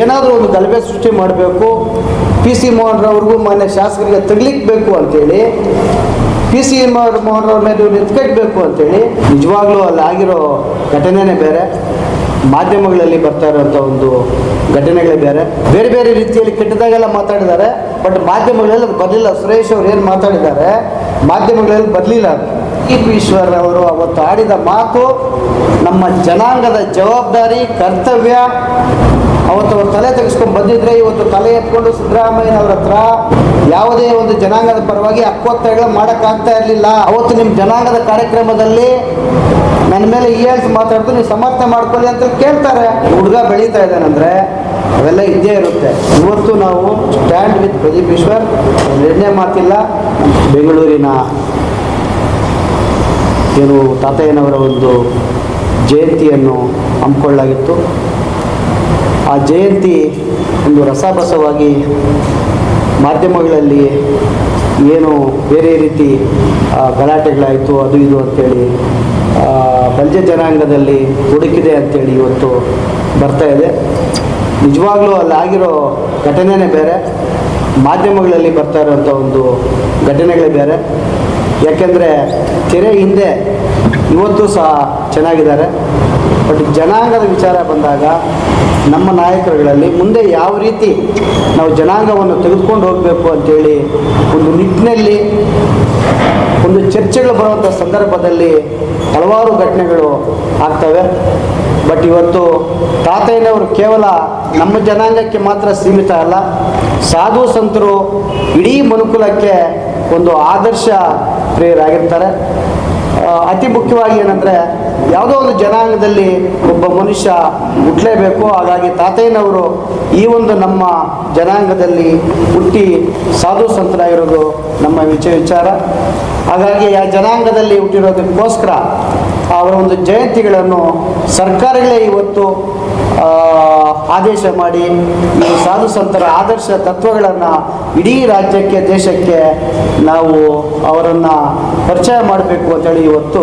ಏನಾದರೂ ಒಂದು ಗಲಭೆ ಸೃಷ್ಟಿ ಮಾಡಬೇಕು ಪಿ ಸಿ ಮೋಹನ್ರವ್ರಿಗೂ ಮಾನ್ಯ ಶಾಸಕರಿಗೆ ತಗ್ಲಿಕ್ಬೇಕು ಅಂತೇಳಿ ಪಿ ಸಿ ಮೋಹನ್ರವ್ರ ಮೇಲೆ ಇವ್ರು ಎತ್ಕಟ್ಟಬೇಕು ಅಂತೇಳಿ, ನಿಜವಾಗ್ಲೂ ಅಲ್ಲಿ ಆಗಿರೋ ಘಟನೆನೇ ಬೇರೆ. ಮಾಧ್ಯಮಗಳಲ್ಲಿ ಬರ್ತಾ ಇರೋಂಥ ಒಂದು ಘಟನೆಗಳೇ ಬೇರೆ. ಬೇರೆ ಬೇರೆ ರೀತಿಯಲ್ಲಿ ಕೆಟ್ಟದಾಗೆಲ್ಲ ಮಾತಾಡಿದ್ದಾರೆ ಬಟ್ ಮಾಧ್ಯಮಗಳಲ್ಲಿ ಬರಲಿಲ್ಲ. ಸುರೇಶ್ ಅವ್ರು ಏನು ಮಾತಾಡಿದ್ದಾರೆ, ಮಾಧ್ಯಮಗಳಲ್ಲಿ ಬರಲಿಲ್ಲ ಈಶ್ವರ್ ಅವರು ಅವತ್ತು ಆಡಿದ ಮಾತು, ನಮ್ಮ ಜನಾಂಗದ ಜವಾಬ್ದಾರಿ, ಕರ್ತವ್ಯ. ಅವತ್ತು ಅವ್ರು ತಲೆ ತೆಗೆಸ್ಕೊಂಡು ಬಂದಿದ್ರೆ ಇವತ್ತು ತಲೆ ಎತ್ಕೊಂಡು ಸಿದ್ದರಾಮಯ್ಯನವ್ರ ಹತ್ರ ಯಾವುದೇ ಒಂದು ಜನಾಂಗದ ಪರವಾಗಿ ಹಕ್ಕೊತ್ತಾಯಗಳು ಮಾಡೋಕ್ಕಾಗ್ತಾ ಇರಲಿಲ್ಲ. ಅವತ್ತು ನಿಮ್ಮ ಜನಾಂಗದ ಕಾರ್ಯಕ್ರಮದಲ್ಲಿ ನನ್ನ ಮೇಲೆ ಈ ಮಾತಾಡ್ತು ನೀವು ಸಮರ್ಥನೆ ಮಾಡ್ಕೊಳ್ಳಿ ಅಂತ ಕೇಳ್ತಾರೆ. ಹುಡುಗ ಬೆಳೀತಾ ಇದ್ದಾನಂದ್ರೆ ಅವೆಲ್ಲ ಇದ್ದೇ ಇರುತ್ತೆ. ಇವತ್ತು ನಾವು ಸ್ಟ್ಯಾಂಡ್ ವಿತ್ ಪ್ರದೀಪ್ ಈಶ್ವರ್. ಎರಡನೇ ಮಾತಿಲ್ಲ. ಬೆಂಗಳೂರಿನ ಏನು ತಾತಯ್ಯನವರ ಒಂದು ಜಯಂತಿಯನ್ನು ಹಮ್ಮಿಕೊಳ್ಳಲಾಗಿತ್ತು. ಆ ಜಯಂತಿ ಒಂದು ರಸಬಸವಾಗಿ ಮಾಧ್ಯಮಗಳಲ್ಲಿ ಏನು ಬೇರೆ ರೀತಿ ಗಲಾಟೆಗಳಾಯಿತು ಅದು ಇದು ಅಂತೇಳಿ ಆ, ಬಲ್ಜ ಜನಾಂಗದಲ್ಲಿ ಹುಡುಕಿದೆ ಅಂತೇಳಿ ಇವತ್ತು ಬರ್ತಾ ಇದೆ. ನಿಜವಾಗ್ಲೂ ಅಲ್ಲಿ ಆಗಿರೋ ಘಟನೆನೇ ಬೇರೆ. ಮಾಧ್ಯಮಗಳಲ್ಲಿ ಬರ್ತಾ ಇರೋಂಥ ಒಂದು ಘಟನೆಗಳೇ ಬೇರೆ. ಯಾಕೆಂದರೆ ತೆರೆ ಹಿಂದೆ ಇವತ್ತು ಸಹ ಚೆನ್ನಾಗಿದ್ದಾರೆ. ಬಟ್ ಜನಾಂಗದ ವಿಚಾರ ಬಂದಾಗ ನಮ್ಮ ನಾಯಕರುಗಳಲ್ಲಿ ಮುಂದೆ ಯಾವ ರೀತಿ ನಾವು ಜನಾಂಗವನ್ನು ತೆಗೆದುಕೊಂಡು ಹೋಗಬೇಕು ಅಂತೇಳಿ ಒಂದು ನಿಟ್ಟಿನಲ್ಲಿ ಒಂದು ಚರ್ಚೆಗಳು ಬರುವಂಥ ಸಂದರ್ಭದಲ್ಲಿ ಹಲವಾರು ಘಟನೆಗಳು ಆಗ್ತವೆ. ಬಟ್ ಇವತ್ತು ತಾತಯ್ಯನವರು ಕೇವಲ ನಮ್ಮ ಜನಾಂಗಕ್ಕೆ ಮಾತ್ರ ಸೀಮಿತ ಅಲ್ಲ, ಸಾಧು ಸಂತರು ಇಡೀ ಮನುಕುಲಕ್ಕೆ ಒಂದು ಆದರ್ಶ ಪ್ರಿಯರಾಗಿರ್ತಾರೆ ಅತಿ ಮುಖ್ಯವಾಗಿ ಏನಂದರೆ ಯಾವುದೋ ಒಂದು ಜನಾಂಗದಲ್ಲಿ ಒಬ್ಬ ಮನುಷ್ಯ ಹುಟ್ಟಲೇಬೇಕು ಹಾಗಾಗಿ ತಾತಯ್ಯನವರು ಈ ಒಂದು ನಮ್ಮ ಜನಾಂಗದಲ್ಲಿ ಹುಟ್ಟಿ ಸಾಧು ಸಂತರಾಗಿರೋದು ನಮ್ಮ ವಿಚ, ವಿಚಾರ. ಹಾಗಾಗಿ ಆ ಜನಾಂಗದಲ್ಲಿ ಹುಟ್ಟಿರೋದಕ್ಕೋಸ್ಕರ ಅವರ ಒಂದು ಜಯಂತಿಗಳನ್ನು ಸರ್ಕಾರಗಳೇ ಇವತ್ತು ಆದೇಶ ಮಾಡಿ ಈ ಸಾಧು ಸಂತರ ಆದರ್ಶ ತತ್ವಗಳನ್ನು ಇಡೀ ರಾಜ್ಯಕ್ಕೆ, ದೇಶಕ್ಕೆ ನಾವು ಅವರನ್ನು ಪರಿಚಯ ಮಾಡಬೇಕು ಅಂತೇಳಿ ಇವತ್ತು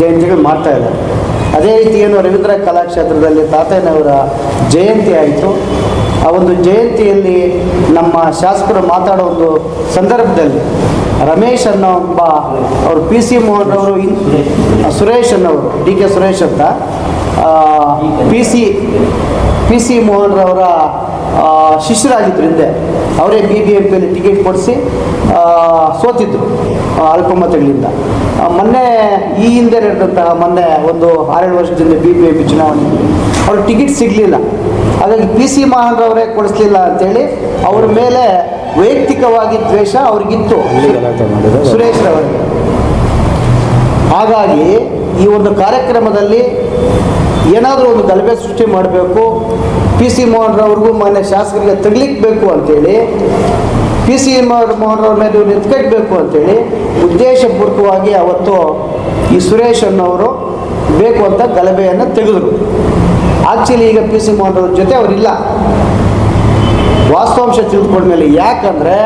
ಜಯಂತಿಗಳು ಮಾಡ್ತಾ ಇದ್ದಾರೆ. ಅದೇ ರೀತಿ ಏನು ರವೀಂದ್ರ ಕಲಾಕ್ಷೇತ್ರದಲ್ಲಿ ತಾತಯ್ಯನವರ ಜಯಂತಿ ಆಯಿತು. ಆ ಒಂದು ಜಯಂತಿಯಲ್ಲಿ ನಮ್ಮ ಶಾಸಕರು ಮಾತಾಡೋ ಒಂದು ಸಂದರ್ಭದಲ್ಲಿ ರಮೇಶ್ ಅನ್ನೋ ಒಬ್ಬ, ಅವರು ಪಿ ಸಿ ಮೋಹನ್ ಅವರು ಸುರೇಶ್ ಅನ್ನೋರು, ಡಿ ಕೆ ಸುರೇಶ್ ಅಂತ P C P C Mohan ರವರ ಶಿಷ್ಯರಾಗಿದ್ದರು ಹಿಂದೆ. ಅವರೇ ಬಿ ಬಿ ಎಂ ಪಿಯಲ್ಲಿ ಟಿಕೆಟ್ ಕೊಡಿಸಿ ಸೋತಿದ್ರು ಆ, ಅಲ್ಪಮತಗಳಿಂದ. ಮೊನ್ನೆ ಈ ಹಿಂದೆ ನಡೆದಂತಹ ಮೊನ್ನೆ ಒಂದು ಆರೇಳು ವರ್ಷದಿಂದ ಬಿ ಬಿ ಎಂ ಪಿ ಚುನಾವಣೆಯಲ್ಲಿ ಅವ್ರಿಗೆ ಟಿಕೆಟ್ ಸಿಗಲಿಲ್ಲ. ಹಾಗಾಗಿ ಪಿ ಸಿ ಮೋಹನ್ರವರೇ ಕೊಡಿಸ್ಲಿಲ್ಲ ಅಂತೇಳಿ ಅವ್ರ ಮೇಲೆ ವೈಯಕ್ತಿಕವಾಗಿ ದ್ವೇಷ ಅವ್ರಿಗಿತ್ತು. ಸುರೇಶ್ ರವರಿಗೆ. ಹಾಗಾಗಿ ಈ ಒಂದು ಕಾರ್ಯಕ್ರಮದಲ್ಲಿ ಏನಾದರೂ ಒಂದು ಗಲಭೆ ಸೃಷ್ಟಿ ಮಾಡಬೇಕು ಪಿ ಸಿ ಮೋಹನ್ರವ್ರಿಗೂ ಮಾನ್ಯ ಶಾಸಕರಿಗೆ ತಗ್ಲಿಕ್ಬೇಕು ಅಂತೇಳಿ ಪಿ ಸಿ ಮೋಹನ್ರವ್ರ ಮೇಲೆ ಇವ್ರು ಎತ್ಕಟ್ಟಬೇಕು ಅಂತೇಳಿ ಉದ್ದೇಶಪೂರ್ವಕವಾಗಿ ಅವತ್ತು ಈ ಸುರೇಶ್ ಅನ್ನೋರು ಬೇಕು ಅಂತ ಗಲಭೆಯನ್ನು ತೆಗೆದರು. ಆಕ್ಚುಲಿ ಈಗ ಪಿ ಸಿ ಮೋಹನ್ರವ್ರ ಜೊತೆ ಅವರಿಲ್ಲ. ವಾಸ್ತವಾಂಶ ತಿಳಿದುಕೊಂಡ್ಮೇಲೆ ಯಾಕಂದರೆ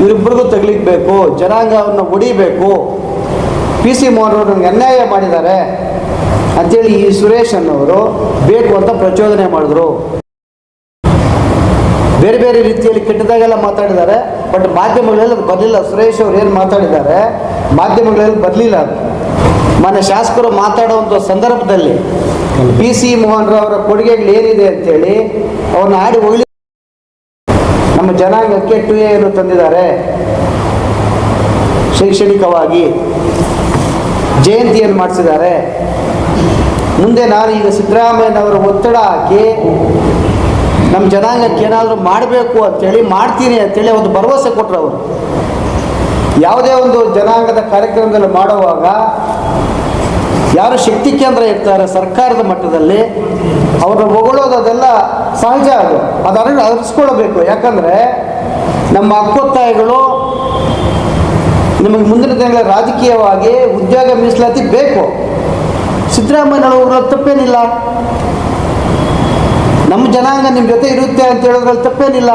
ಇವರಿಬ್ಬರಿಗೂ ತಗಲಿಕ್ಬೇಕು, ಜನಾಂಗವನ್ನು ಹೊಡಿಬೇಕು ಪಿ ಸಿ ಮೋಹನ್ ಅವರು ನನಗೆ ಅನ್ಯಾಯ ಮಾಡಿದ್ದಾರೆ ಅಂತೇಳಿ ಈ ಸುರೇಶ್ ಅನ್ನೋರು ಬೇಕು ಅಂತ ಪ್ರಚೋದನೆ ಮಾಡಿದ್ರು. ಬೇರೆ ಬೇರೆ ರೀತಿಯಲ್ಲಿ ಕೆಟ್ಟದಾಗೆಲ್ಲ ಮಾತಾಡಿದ್ದಾರೆ, ಬಟ್ ಮಾಧ್ಯಮಗಳಲ್ಲಿ ಅದು ಬರಲಿಲ್ಲ. ಸುರೇಶ್ ಅವ್ರು ಏನು ಮಾತಾಡಿದ್ದಾರೆ, ಮಾಧ್ಯಮಗಳಲ್ಲಿ ಬರಲಿಲ್ಲ ಅದು. ಶಾಸಕರು ಮಾತಾಡುವಂಥ ಸಂದರ್ಭದಲ್ಲಿ ಪಿ ಸಿ ಮೋಹನ್ ಅವರ ಕೊಡುಗೆಗಳು ಏನಿದೆ ಅಂತೇಳಿ ಅವ್ರನ್ನ ಆಡಿ ಹೋಗಲಿ ನಮ್ಮ ಜನಾಂಗಕ್ಕೆ ಟು ಏನು ತಂದಿದ್ದಾರೆ. ಶೈಕ್ಷಣಿಕವಾಗಿ. ಜಯಂತಿಯನ್ನು ಮಾಡಿಸಿದ್ದಾರೆ. ಮುಂದೆ ನಾನು ಈಗ ಸಿದ್ದರಾಮಯ್ಯನವರ ಒತ್ತಡ ಹಾಕಿ ನಮ್ಮ ಜನಾಂಗಕ್ಕೆ ಏನಾದರೂ ಮಾಡಬೇಕು ಅಂತೇಳಿ ಮಾಡ್ತೀನಿ ಅಂತೇಳಿ ಒಂದು ಭರವಸೆ ಕೊಟ್ಟರು ಅವರು. ಯಾವುದೇ ಒಂದು ಜನಾಂಗದ ಕಾರ್ಯಕ್ರಮದಲ್ಲಿ ಮಾಡುವಾಗ ಯಾರು ಶಕ್ತಿ ಕೇಂದ್ರ ಇರ್ತಾರೆ ಸರ್ಕಾರದ ಮಟ್ಟದಲ್ಲಿ, ಅವ್ರನ್ನ ಹೊಗಳೋದು ಅದೆಲ್ಲ ಸಹಜ ಅದು. ಅದನ್ನು ಅರಿಸ್ಕೊಳ್ಬೇಕು. ಯಾಕಂದರೆ ನಮ್ಮ ಹಕ್ಕೊತ್ತಾಯಗಳು ನಿಮಗೆ ಮುಂದಿನ ದಿನಗಳ ರಾಜಕೀಯವಾಗಿ ಉದ್ಯೋಗ ಮೀಸಲಾತಿ ಬೇಕು. ಸಿದ್ದರಾಮಯ್ಯನವರು ತಪ್ಪೇನಿಲ್ಲ. ನಮ್ಮ ಜನಾಂಗ ನಿಮ್ಮ ಜೊತೆ ಇರುತ್ತೆ ಅಂತ ಹೇಳೋದ್ರಲ್ಲಿ ತಪ್ಪೇನಿಲ್ಲ.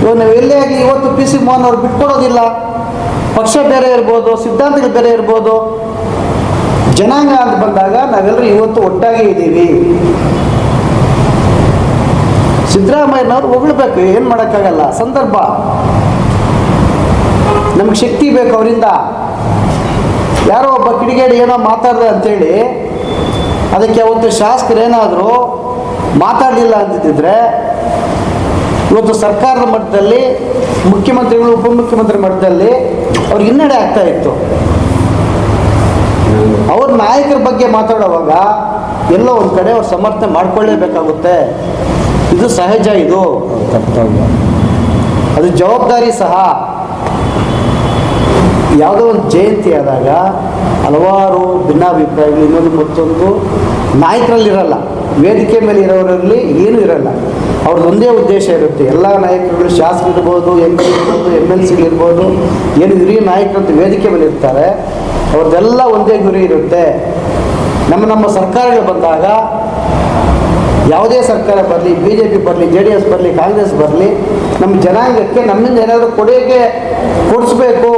ಇವಾಗ ನಾವು ಎಲ್ಲೇ ಆಗಲಿ ಇವತ್ತು ಪಿ ಸಿ ಮೋಹನ್ ಅವ್ರು ಬಿಟ್ಕೊಡೋದಿಲ್ಲ. ಪಕ್ಷ ಬೇರೆ ಇರ್ಬೋದು, ಸಿದ್ಧಾಂತಗಳು ಬೇರೆ ಇರ್ಬೋದು. ಜನಾಂಗ ಅಂತ ಬಂದಾಗ ನಾವೆಲ್ಲರೂ ಇವತ್ತು ಒಟ್ಟಾಗಿ ಇದ್ದೀವಿ. ಸಿದ್ದರಾಮಯ್ಯನವ್ರು ಹೊಗಳ್ಬೇಕು, ಏನು ಮಾಡೋಕ್ಕಾಗಲ್ಲ. ಸಂದರ್ಭ. ನಮ್ಗೆ ಶಕ್ತಿ ಬೇಕು ಅವರಿಂದ. ಯಾರೋ ಒಬ್ಬ ಕಿಡಿಗೇಡಿ ಏನೋ ಮಾತಾಡ್ದೆ ಅಂತೇಳಿ, ಅದಕ್ಕೆ ಒಂದು ಶಾಸಕರು ಏನಾದರೂ ಮಾತಾಡಲಿಲ್ಲ ಅಂತಿದ್ದರೆ ಇವತ್ತು ಸರ್ಕಾರದ ಮಟ್ಟದಲ್ಲಿ, ಮುಖ್ಯಮಂತ್ರಿಗಳು, ಉಪಮುಖ್ಯಮಂತ್ರಿ ಮಟ್ಟದಲ್ಲಿ ಅವ್ರಿಗೆ ಹಿನ್ನಡೆ ಆಗ್ತಾ ಇತ್ತು. ಅವ್ರ ನಾಯಕರ ಬಗ್ಗೆ ಮಾತಾಡುವಾಗ ಎಲ್ಲ ಒಂದು ಕಡೆ ಅವ್ರು ಸಮರ್ಥನೆ ಮಾಡ್ಕೊಳ್ಳೇಬೇಕಾಗುತ್ತೆ. ಇದು ಸಹಜ ಇದು. ಅದು ಜವಾಬ್ದಾರಿ ಸಹ. ಯಾವುದೋ ಒಂದು ಜಯಂತಿ ಆದಾಗ ಹಲವಾರು ಭಿನ್ನಾಭಿಪ್ರಾಯಗಳು, ಇನ್ನೊಂದು ಮತ್ತೊಂದು ನಾಯಕರಲ್ಲಿರಲ್ಲ, ವೇದಿಕೆ ಮೇಲೆ ಇರೋರಲ್ಲಿ ಏನೂ ಇರಲ್ಲ. ಅವ್ರದ್ದು ಒಂದೇ ಉದ್ದೇಶ ಇರುತ್ತೆ. ಎಲ್ಲ ನಾಯಕರುಗಳು ಶಾಸಕರಿರ್ಬೋದು ಎಂ ಪಿ ಇರ್ಬೋದು ಎಂ ಎಲ್ ಸಿಗಳಿರ್ಬೋದು ಏನು ಹಿರಿಯ ನಾಯಕರಂತ ವೇದಿಕೆ ಮೇಲೆ ಇರ್ತಾರೆ. ಅವ್ರದ್ದೆಲ್ಲ ಒಂದೇ ಗುರಿ ಇರುತ್ತೆ. ನಮ್ಮ ನಮ್ಮ ಸರ್ಕಾರಗಳು ಬಂದಾಗ ಯಾವುದೇ ಸರ್ಕಾರ ಬರಲಿ ಬಿ ಜೆ ಪಿ ಬರಲಿ, ಜೆ ಡಿ ಎಸ್ ಬರಲಿ, ಕಾಂಗ್ರೆಸ್ ಬರಲಿ ನಮ್ಮ ಜನಾಂಗಕ್ಕೆ ನಮ್ಮಿಂದ ಏನಾದರೂ ಕೊಡುಗೆ ಕೊಡಿಸ್ಬೇಕು.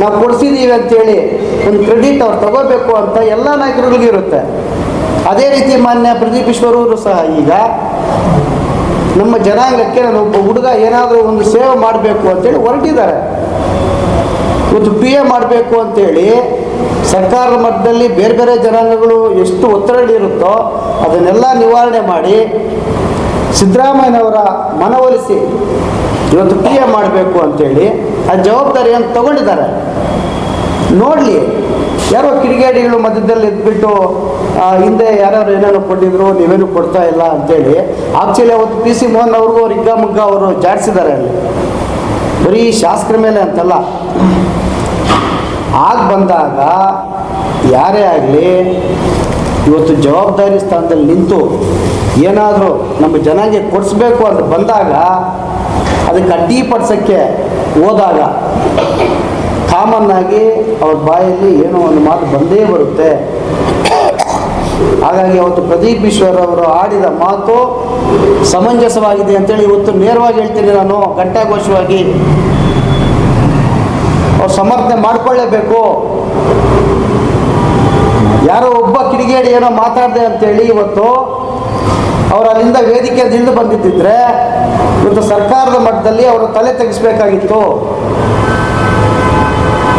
ನಾವು ಕೊಡಿಸಿದ್ದೀವಿ ಅಂತೇಳಿ ಒಂದು ಕ್ರೆಡಿಟ್ ಅವ್ರು ತಗೋಬೇಕು ಅಂತ ಎಲ್ಲ ನಾಯಕರುಗಳಿಗೂ ಇರುತ್ತೆ. ಅದೇ ರೀತಿ ಮಾನ್ಯ ಪ್ರದೀಪ್ ಈಶ್ವರವರು ಸಹ ಈಗ ನಮ್ಮ ಜನಾಂಗಕ್ಕೆ ನಾನು ಒಬ್ಬ ಹುಡುಗ ಏನಾದರೂ ಒಂದು ಸೇವೆ ಮಾಡಬೇಕು ಅಂತೇಳಿ ಹೊರಟಿದ್ದಾರೆ. ಒಂದು ಪಿ ಎ ಮಾಡಬೇಕು ಅಂತೇಳಿ ಸರ್ಕಾರದ ಮಟ್ಟದಲ್ಲಿ ಬೇರೆ ಬೇರೆ ಜನಾಂಗಗಳು ಎಷ್ಟು ಒತ್ತಡ ಇರುತ್ತೋ ಅದನ್ನೆಲ್ಲ ನಿವಾರಣೆ ಮಾಡಿ ಸಿದ್ದರಾಮಯ್ಯನವರ ಮನವೊಲಿಸಿ ಇವತ್ತು ಪಿ ಎ ಮಾಡಬೇಕು ಅಂತೇಳಿ ಆ ಜವಾಬ್ದಾರಿಯನ್ನು ತಗೊಂಡಿದ್ದಾರೆ. ನೋಡಲಿ, ಯಾರೋ ಕಿಡಿಗೇಡಿಗಳು ಮಧ್ಯದಲ್ಲಿ ಇದ್ಬಿಟ್ಟು ಹಿಂದೆ ಯಾರ್ಯಾರು ಏನೇನೋ ಕೊಟ್ಟಿದ್ರು, ನೀವೇನು ಕೊಡ್ತಾ ಇಲ್ಲ ಅಂತೇಳಿ ಆಕ್ಚುಲಿ ಅವತ್ತು ಪಿ ಸಿ ಮೋಹನ್ ಅವ್ರಿಗೂ ಅವ್ರು ಹಿಗ್ಗ ಮುಗ್ಗ ಅವರು ಜಾಡಿಸಿದ್ದಾರೆ ಅಲ್ಲಿ. ಬರೀ ಶಾಸಕರ ಮೇಲೆ ಅಂತಲ್ಲ. ಆಗ ಬಂದಾಗ ಯಾರೇ ಆಗಲಿ, ಇವತ್ತು ಜವಾಬ್ದಾರಿ ಸ್ಥಾನದಲ್ಲಿ ನಿಂತು ಏನಾದರೂ ನಮ್ಮ ಜನಗೆ ಕೊಡಿಸ್ಬೇಕು ಅಂತ ಬಂದಾಗ ಅದಕ್ಕೆ ಅಡ್ಡಿಪಡಿಸೋಕ್ಕೆ ಹೋದಾಗ ಆಗಿ ಅವ್ರ ಬಾಯಲ್ಲಿ ಏನೋ ಒಂದು ಮಾತು ಬಂದೇ ಬರುತ್ತೆ. ಹಾಗಾಗಿ ಅವತ್ತು ಪ್ರದೀಪ್ ಈಶ್ವರ್ ಅವರು ಆಡಿದ ಮಾತು ಸಮಂಜಸವಾಗಿದೆ ಅಂತೇಳಿ ಇವತ್ತು ನೇರವಾಗಿ ಹೇಳ್ತೀನಿ ನಾನು, ಘಂಟಾಘೋಷವಾಗಿ. ಅವ್ರು ಸಮರ್ಥನೆ ಮಾಡ್ಕೊಳ್ಳೇಬೇಕು. ಯಾರೋ ಒಬ್ಬ ಕಿಡಿಗೇಡಿ ಏನೋ ಮಾತಾಡಿದೆ ಅಂತೇಳಿ ಇವತ್ತು ಅವ್ರು ಅಲ್ಲಿಂದ ವೇದಿಕೆ ಇಳಿದು ಬಂದಿದ್ದಿದ್ರೆ ಇವತ್ತು ಸರ್ಕಾರದ ಮಟ್ಟದಲ್ಲಿ ಅವರು ತಲೆ ತೆಗೆಸಬೇಕಾಗಿತ್ತು.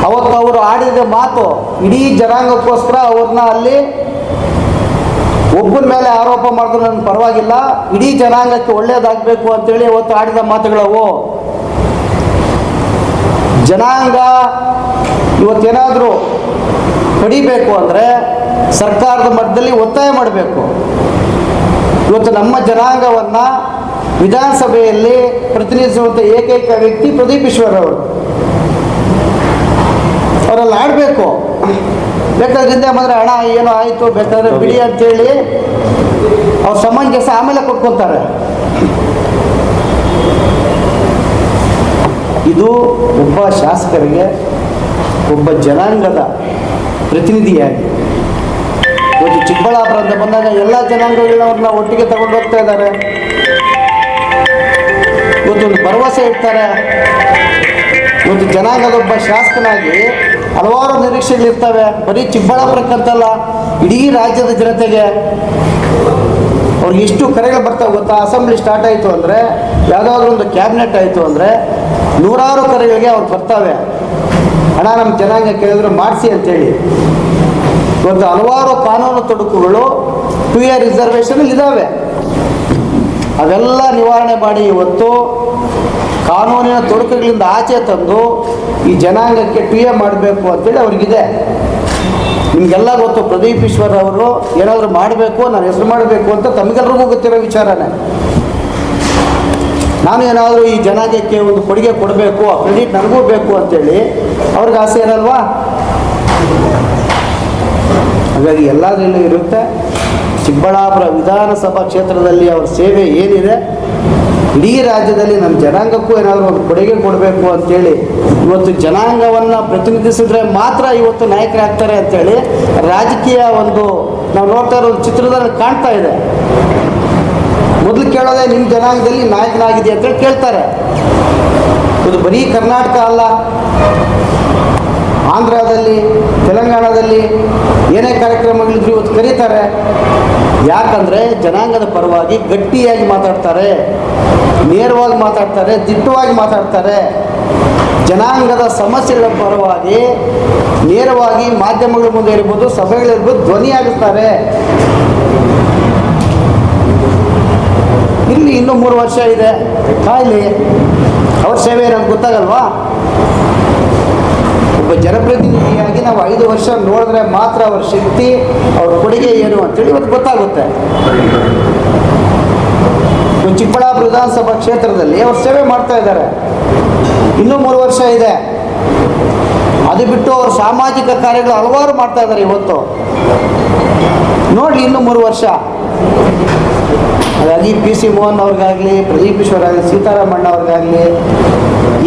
ಅವತ್ತು ಅವರು ಆಡಿದ ಮಾತು ಇಡೀ ಜನಾಂಗಕ್ಕೋಸ್ಕರ ಅವ್ರನ್ನ ಅಲ್ಲಿ ಒಬ್ಬನ ಮೇಲೆ ಆರೋಪ ಮಾಡಿದ್ರು ನನ್ನ ಪರವಾಗಿಲ್ಲ, ಇಡೀ ಜನಾಂಗಕ್ಕೆ ಒಳ್ಳೇದಾಗಬೇಕು ಅಂತೇಳಿ ಅವತ್ತು ಆಡಿದ ಮಾತುಗಳವು. ಜನಾಂಗ ಇವತ್ತೇನಾದರೂ ಪಡಿಬೇಕು ಅಂದರೆ ಸರ್ಕಾರದ ಮಟ್ಟದಲ್ಲಿ ಒತ್ತಾಯ ಮಾಡಬೇಕು. ಇವತ್ತು ನಮ್ಮ ಜನಾಂಗವನ್ನು ವಿಧಾನಸಭೆಯಲ್ಲಿ ಪ್ರತಿನಿಧಿಸುವಂಥ ಏಕೈಕ ವ್ಯಕ್ತಿ ಪ್ರದೀಪ್ ಈಶ್ವರ್ ಅವರು. ಅವರಲ್ಲಿ ಆಡಬೇಕು. ಬೇಕಾದ್ರೆ ಹಿಂದೆ ಬಂದರೆ ಹಣ ಏನೋ ಆಯಿತು ಬೇಕಾದ್ರೆ ಬಿಡಿ ಅಂತೇಳಿ ಅವ್ರ ಸಮಂಜಸ ಆಮೇಲೆ ಕೊಟ್ಕೊತಾರೆ. ಇದು ಒಬ್ಬ ಶಾಸಕರಿಗೆ ಒಬ್ಬ ಜನಾಂಗದ ಪ್ರತಿನಿಧಿಯಾಗಿ ಚಿಕ್ಕಬಳ್ಳಾಪುರ ಅಂತ ಬಂದಾಗ ಎಲ್ಲ ಜನಾಂಗಗಳವ್ರನ್ನ ಒಟ್ಟಿಗೆ ತಗೊಂಡು ಹೋಗ್ತಾ ಇದ್ದಾರೆ. ಇವತ್ತೊಂದು ಭರವಸೆ ಇಡ್ತಾರೆ. ಇವತ್ತು ಜನಾಂಗದ ಒಬ್ಬ ಶಾಸಕನಾಗಿ ಹಲವಾರು ನಿರೀಕ್ಷೆಗಳಿರ್ತವೆ ಬರೀ ಚಿಕ್ಕಬಳ್ಳಾಪುರಕ್ಕಂತಲ್ಲ, ಇಡೀ ರಾಜ್ಯದ ಜನತೆಗೆ ಅವ್ರಿಗೆ ಎಷ್ಟು ಕರೆಗಳು ಬರ್ತಾವೆ ಗೊತ್ತಾ? ಅಸೆಂಬ್ಲಿ ಸ್ಟಾರ್ಟ್ ಆಯಿತು ಅಂದರೆ, ಯಾವುದಾದ್ರೂ ಒಂದು ಕ್ಯಾಬಿನೆಟ್ ಆಯಿತು ಅಂದರೆ ನೂರಾರು ಕರೆಗಳಿಗೆ ಅವ್ರು ಬರ್ತಾವೆ. ಹಣ ನಮ್ಮ ಜನಾಂಗ ಕೇಳಿದ್ರು ಮಾಡಿಸಿ ಅಂತೇಳಿ. ಇವತ್ತು ಹಲವಾರು ಕಾನೂನು ತೊಡಕುಗಳು ಟು ಇಯರ್ ರಿಸರ್ವೇಷನ್ ಇದ್ದಾವೆ ಅವೆಲ್ಲ ನಿವಾರಣೆ ಮಾಡಿ ಇವತ್ತು ಕಾನೂನಿನ ತೊಡಕುಗಳಿಂದ ಆಚೆ ತಂದು ಈ ಜನಾಂಗಕ್ಕೆ ಟು ಎ ಮಾಡಬೇಕು ಅಂತೇಳಿ ಅವ್ರಿಗಿದೆ. ನಿಮಗೆಲ್ಲ ಗೊತ್ತು, ಪ್ರದೀಪ್ ಈಶ್ವರ್ ಅವರು ಏನಾದರೂ ಮಾಡಬೇಕು, ನಾನು ಹೆಸರು ಮಾಡಬೇಕು ಅಂತ ತಮಗೆಲ್ಲರಿಗೂ ಗೊತ್ತಿರೋ ವಿಚಾರನೇ. ನಾನು ಏನಾದರೂ ಈ ಜನಾಂಗಕ್ಕೆ ಒಂದು ಕೊಡುಗೆ ಕೊಡಬೇಕು, ಆ ಕ್ರೆಡಿಟ್ ನನಗೂ ಬೇಕು ಅಂತೇಳಿ, ಅವ್ರಿಗೆ ಆಸೆ ಇರಲ್ವಾ? ಹಾಗಾಗಿ ಎಲ್ಲದರಲ್ಲೂ ಇರುತ್ತೆ. ಚಿಕ್ಕಬಳ್ಳಾಪುರ ವಿಧಾನಸಭಾ ಕ್ಷೇತ್ರದಲ್ಲಿ ಅವ್ರ ಸೇವೆ ಏನಿದೆ, ಇಡೀ ರಾಜ್ಯದಲ್ಲಿ ನಮ್ಮ ಜನಾಂಗಕ್ಕೂ ಏನಾದರೂ ಒಂದು ಕೊಡುಗೆ ಕೊಡಬೇಕು ಅಂತೇಳಿ ಇವತ್ತು ಜನಾಂಗವನ್ನು ಪ್ರತಿನಿಧಿಸಿದ್ರೆ ಮಾತ್ರ ಇವತ್ತು ನಾಯಕರಾಗ್ತಾರೆ ಅಂತೇಳಿ ರಾಜಕೀಯ ಒಂದು ನಾವು ನೋಡ್ತಾ ಇರೋ ಒಂದು ಚಿತ್ರದಲ್ಲಿ ಕಾಣ್ತಾ ಇದೆ. ಮೊದಲು ಕೇಳೋದೆ ನಿಮ್ಮ ಜನಾಂಗದಲ್ಲಿ ನಾಯಕನಾಗಿದೆ ಅಂತೇಳಿ ಕೇಳ್ತಾರೆ. ಇದು ಬರೀ ಕರ್ನಾಟಕ ಅಲ್ಲ. ಆಂಧ್ರದಲ್ಲಿ, ತೆಲಂಗಾಣದಲ್ಲಿ ಏನೇ ಕಾರ್ಯಕ್ರಮಗಳಿದ್ರು ಇವತ್ತು ಕರೀತಾರೆ. ಯಾಕಂದರೆ ಜನಾಂಗದ ಪರವಾಗಿ ಗಟ್ಟಿಯಾಗಿ ಮಾತಾಡ್ತಾರೆ, ನೇರವಾಗಿ ಮಾತಾಡ್ತಾರೆ, ದಿಟ್ಟವಾಗಿ ಮಾತಾಡ್ತಾರೆ. ಜನಾಂಗದ ಸಮಸ್ಯೆಗಳ ಪರವಾಗಿ ನೇರವಾಗಿ ಮಾಧ್ಯಮಗಳ ಮುಂದೆ ಇರ್ಬೋದು ಸಭೆಗಳಿರ್ಬೋದು ಧ್ವನಿಯಾಗುತ್ತಾರೆ ಇಲ್ಲಿ ಇನ್ನೂ ಮೂರು ವರ್ಷ ಇದೆ. ಕಾಯಿಲಿ, ಅವ್ರ ಸೇವೆ ಏನಂತ ಗೊತ್ತಾಗಲ್ವಾ? ಒಬ್ಬ ಜನಪ್ರತಿನಿಧಿಯಾಗಿ ನಾವು ಐದು ವರ್ಷ ನೋಡಿದ್ರೆ ಮಾತ್ರ ಅವ್ರ ಶಕ್ತಿ, ಅವ್ರ ಕೊಡುಗೆ ಏನು ಅಂತೇಳಿ ಇವತ್ತು ಗೊತ್ತಾಗುತ್ತೆ. ಚಿಕ್ಕಬಳ್ಳಾಪುರ ವಿಧಾನಸಭಾ ಕ್ಷೇತ್ರದಲ್ಲಿ ಅವ್ರು ಸೇವೆ ಮಾಡ್ತಾ ಇದ್ದಾರೆ. ಇನ್ನೂ ಮೂರು ವರ್ಷ ಇದೆ. ಅದು ಬಿಟ್ಟು ಅವ್ರ ಸಾಮಾಜಿಕ ಕಾರ್ಯಗಳು ಹಲವಾರು ಮಾಡ್ತಾ ಇದ್ದಾರೆ ಇವತ್ತು. ನೋಡಿ ಇನ್ನು ಮೂರು ವರ್ಷ. ಹಾಗಾಗಿ ಪಿ ಸಿ ಮೋಹನ್ ಅವ್ರಿಗಾಗಲಿ, ಪ್ರದೀಪ್ ಈಶ್ವರ್ ಆಗಲಿ ಸೀತಾರಾಮಣ್ಣ ಅವ್ರಿಗಾಗಲಿ,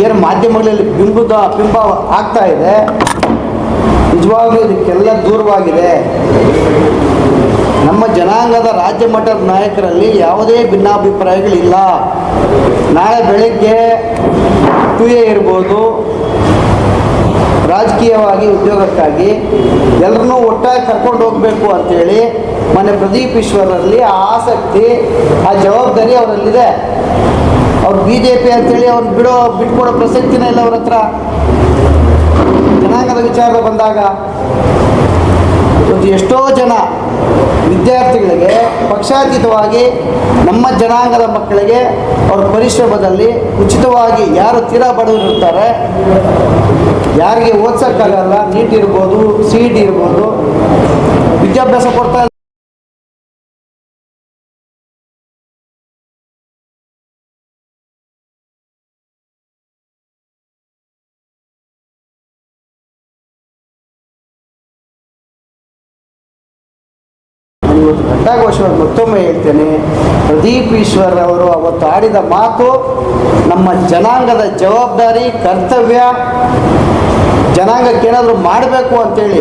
ಏನು ಮಾಧ್ಯಮಗಳಲ್ಲಿ ಬಿಂಬದ ಬಿಂಬ ಆಗ್ತಾ ಇದೆ, ನಿಜವಾಗ್ಲೂ ಇದಕ್ಕೆಲ್ಲ ದೂರವಾಗಿದೆ. ನಮ್ಮ ಜನಾಂಗದ ರಾಜ್ಯ ಮಟ್ಟದ ನಾಯಕರಲ್ಲಿ ಯಾವುದೇ ಭಿನ್ನಾಭಿಪ್ರಾಯಗಳಿಲ್ಲ. ನಾಳೆ ಬೆಳಗ್ಗೆ ಟು ಎ ಇರ್ಬೋದು. ರಾಜಕೀಯವಾಗಿ, ಉದ್ಯೋಗಕ್ಕಾಗಿ ಎಲ್ಲರನ್ನೂ ಒಟ್ಟಾಗಿ ಕರ್ಕೊಂಡು ಹೋಗಬೇಕು ಅಂತೇಳಿ ಮೊನ್ನೆ ಪ್ರದೀಪ್ ಈಶ್ವರಲ್ಲಿ ಆ ಆಸಕ್ತಿ, ಆ ಜವಾಬ್ದಾರಿ ಅವರಲ್ಲಿದೆ. ಅವ್ರು ಬಿ ಜೆ ಪಿ ಅಂತೇಳಿ ಅವ್ರು ಬಿಡೋ, ಬಿಟ್ಕೊಡೋ ಪ್ರಸಕ್ತಿನೇ ಇಲ್ಲ ಅವ್ರ ಹತ್ರ. ಜನಾಂಗದ ವಿಚಾರ ಬಂದಾಗ ಒಂದು ಎಷ್ಟೋ ಜನ ವಿದ್ಯಾರ್ಥಿಗಳಿಗೆ ಪಕ್ಷಾತೀತವಾಗಿ ನಮ್ಮ ಜನಾಂಗದ ಮಕ್ಕಳಿಗೆ ಅವ್ರ ಪರಿಶ್ರಮದಲ್ಲಿ ಉಚಿತವಾಗಿ ಯಾರು ತೀರಾ ಬಡವರಿರ್ತಾರೆ ಯಾರಿಗೆ ಓದ್ಸೋಕ್ಕಾಗಲ್ಲ, ನೀಟ್ ಇರ್ಬೋದು ಸಿ ಇ ಟಿ ಇರ್ಬೋದು, ವಿದ್ಯಾಭ್ಯಾಸ ಕೊಡ್ತಾ ಘಂಟಾಘೋಷವಾಗಿ ಮತ್ತೊಮ್ಮೆ ಹೇಳ್ತೇನೆ. ಪ್ರದೀಪ್ ಈಶ್ವರ್ ಅವರು ಅವತ್ತು ಆಡಿದ ಮಾತು ನಮ್ಮ ಜನಾಂಗದ ಜವಾಬ್ದಾರಿ, ಕರ್ತವ್ಯ ಜನಾಂಗಕ್ಕೆ ಏನಾದರೂ ಮಾಡಬೇಕು ಅಂತೇಳಿ.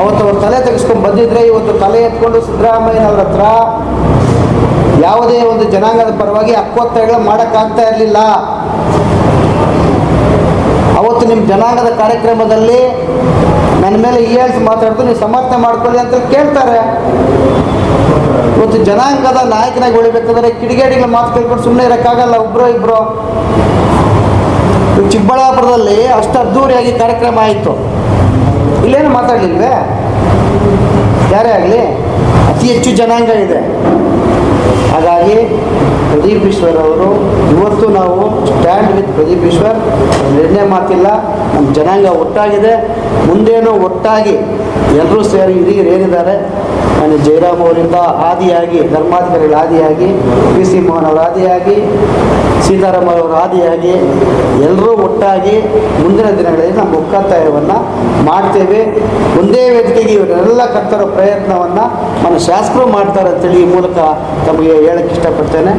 ಅವತ್ತು ಅವ್ರು ತಲೆ ತೆಗೆಸ್ಕೊಂಡು ಬಂದಿದ್ರೆ ಇವತ್ತು ತಲೆ ಎತ್ಕೊಂಡು ಸಿದ್ದರಾಮಯ್ಯನವ್ರ ಹತ್ರ ಯಾವುದೇ ಒಂದು ಜನಾಂಗದ ಪರವಾಗಿ ಹಕ್ಕೊತ್ತಾಯಗಳು ಮಾಡೋಕ್ಕಾಗ್ತಾ ಇರಲಿಲ್ಲ. ಅವತ್ತು ನಿಮ್ಮ ಜನಾಂಗದ ಕಾರ್ಯಕ್ರಮದಲ್ಲಿ ನನ್ನ ಮೇಲೆ ಈ ಹೇಳ್ಸಿ ಮಾತಾಡ್ತು ನೀವು ಸಮರ್ಥನೆ ಮಾಡ್ಕೊಳ್ಳಿ ಅಂತ ಕೇಳ್ತಾರೆ. ಇವತ್ತು ಜನಾಂಗದ ನಾಯಕನಾಗಿ ಉಳಿಬೇಕಾದ್ರೆ ಕಿಡಿಗೇಡಿಗಳ ಮಾತು ಕೇಳ್ಕೊಂಡು ಸುಮ್ಮನೆ ಇರೋಕ್ಕಾಗಲ್ಲ ಒಬ್ರು ಇಬ್ಬರು ಚಿಕ್ಕಬಳ್ಳಾಪುರದಲ್ಲಿ ಅಷ್ಟು ಅದ್ದೂರಿಯಾಗಿ ಕಾರ್ಯಕ್ರಮ ಆಯಿತು. ಇಲ್ಲೇನು ಮಾತಾಡಲಿಲ್ವೇ? ಯಾರೇ ಆಗಲಿ, ಅತಿ ಹೆಚ್ಚು ಜನಾಂಗ ಇದೆ. ಹಾಗಾಗಿ ಪ್ರದೀಪ್ ಈಶ್ವರ್ ಅವರು. ಇವತ್ತು ನಾವು ಸ್ಟ್ಯಾಂಡ್ ವಿತ್ ಪ್ರದೀಪ್ ಈಶ್ವರ್. ನಿರ್ಣಯ ಮಾತಿಲ್ಲ ನಮ್ಮ ಜನಾಂಗ ಒಟ್ಟಾಗಿದೆ. ಮುಂದೇನು ಒಟ್ಟಾಗಿ ಎಲ್ಲರೂ ಸೇರಿ ಹಿರಿಯರು ಏನಿದ್ದಾರೆ, ನಾನು ಜಯರಾಮ್ ಅವರಿಂದ ಆದಿಯಾಗಿ ಧರ್ಮಾಧಿಕಾರಿಗಳ ಆದಿಯಾಗಿ ಪಿ ಸಿ ಮೋಹನ್ ಅವರ ಆದಿಯಾಗಿ ಸೀತಾರಾಮ ಅವರ ಆದಿಯಾಗಿ ಎಲ್ಲರೂ ಒಟ್ಟಾಗಿ ಮುಂದಿನ ದಿನಗಳಲ್ಲಿ ನಮ್ಮ ಒಕ್ಕತ್ತಾಯವನ್ನು ಮಾಡ್ತೇವೆ. ಒಂದೇ ವ್ಯಕ್ತಿಗೆ ಇವರೆಲ್ಲ ಕರ್ತರೋ ಪ್ರಯತ್ನವನ್ನು ನಮ್ಮ ಶಾಸಕರು ಮಾಡ್ತಾರೆ ಅಂತೇಳಿ ಈ ಮೂಲಕ ತಮಗೆ ಹೇಳಕ್ಕೆ ಇಷ್ಟಪಡ್ತೇನೆ.